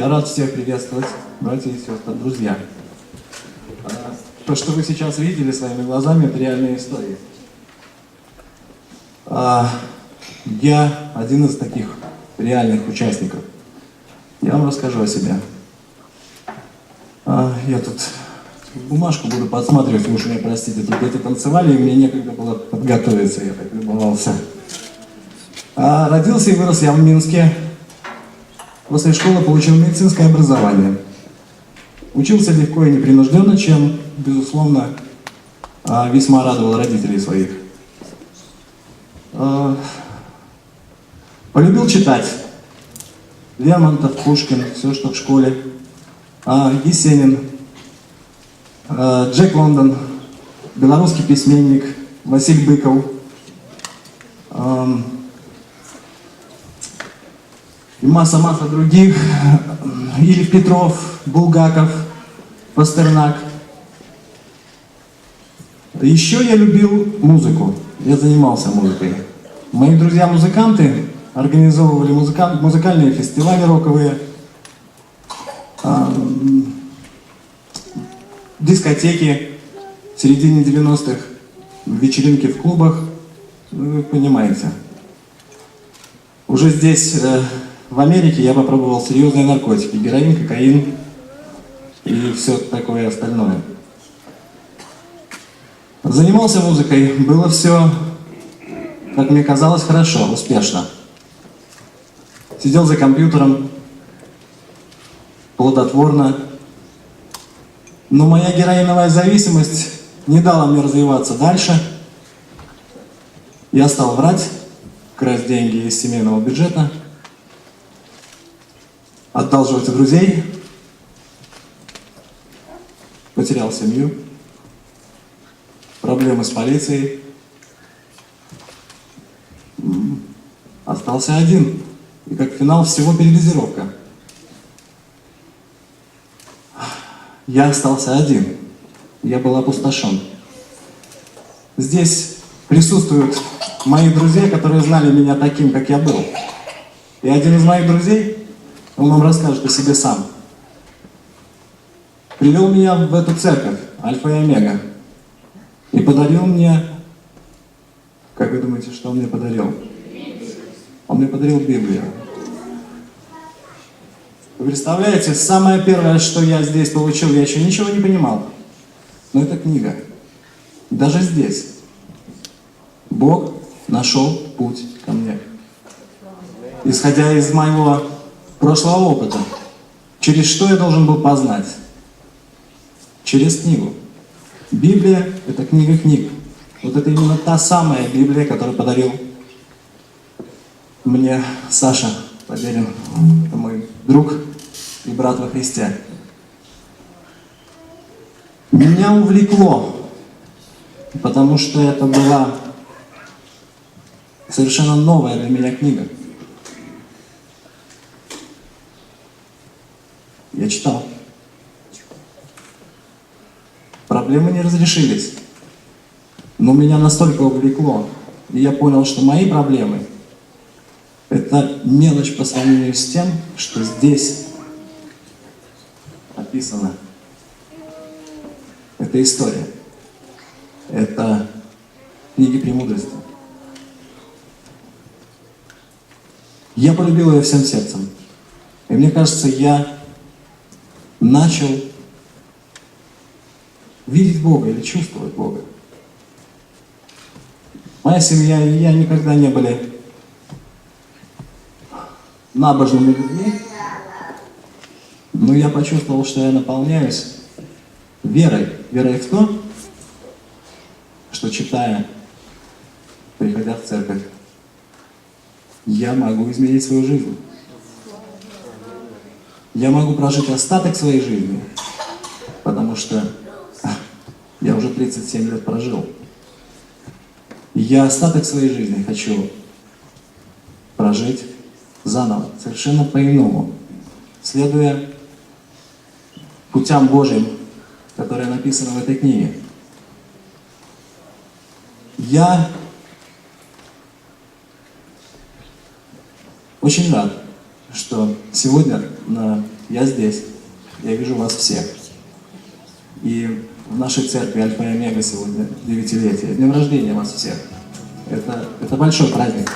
Я рад всех приветствовать, братья и сестры, друзья. А, То, что вы сейчас видели своими глазами, это реальные истории. А, Я один из таких реальных участников. Я вам расскажу о себе. А, Я тут бумажку буду подсматривать, уж меня простите, тут где-то танцевали, и мне некогда было подготовиться, я так любовался. Родился и вырос я в Минске. После школы получил медицинское образование. Учился легко и непринужденно, чем, безусловно, а, весьма радовал родителей своих. А, Полюбил читать. Лермонтов, Пушкин, все, что в школе. А, Есенин, Джек Лондон, белорусский письменник, Василий Быков. Масса-масса других. Ильф Петров, Булгаков, Пастернак. Еще я любил музыку. Я занимался музыкой. Мои друзья-музыканты организовывали музыка- музыкальные фестивали роковые, дискотеки в середине 90-х, вечеринки в клубах. Вы понимаете. Уже здесь, э, в Америке, я попробовал серьезные наркотики. Героин, кокаин и все такое остальное. Занимался музыкой. Было все, как мне казалось, хорошо, успешно. Сидел за компьютером, плодотворно. Но моя героиновая зависимость не дала мне развиваться дальше. Я стал врать, красть деньги из семейного бюджета, одалживать у друзей, потерял семью, проблемы с полицией, остался один. И как финал всего передозировка. Я остался один. Я был опустошен. Здесь присутствуют мои друзья, которые знали меня таким, как я был. И один из моих друзей, он вам расскажет о себе сам, привел меня в эту церковь, Альфа и Омега, и подарил мне, как вы думаете, что он мне подарил? Он мне подарил Библию. Вы представляете, самое первое, что я здесь получил, я еще ничего не понимал. Но это книга. Даже здесь. Бог нашел путь ко мне. Исходя из моего прошлого опыта, через что я должен был познать? Через книгу. Библия – это книга книг. Вот это именно та самая Библия, которую подарил мне Саша Победин, это мой друг и брат во Христе. Меня увлекло, потому что это была совершенно новая для меня книга. Я читал. Проблемы не разрешились. Но меня настолько увлекло, и я понял, что мои проблемы – это мелочь по сравнению с тем, что здесь описано. Это история. Это книги премудрости. Я полюбил ее всем сердцем. И мне кажется, я начал видеть Бога или чувствовать Бога. Моя семья и я никогда не были набожными людьми, но я почувствовал, что я наполняюсь верой. Верой в то, что читая, приходя в церковь, я могу изменить свою жизнь. Я могу прожить остаток своей жизни, потому что я уже 37 лет прожил. Я остаток своей жизни хочу прожить заново, совершенно по-иному, следуя путям Божьим, которые написаны в этой книге. Я очень рад, что сегодня Я здесь. Я вижу вас всех. И в нашей церкви Альфа и Омега сегодня девятилетие. Днем рождения вас всех. Это, это большой праздник.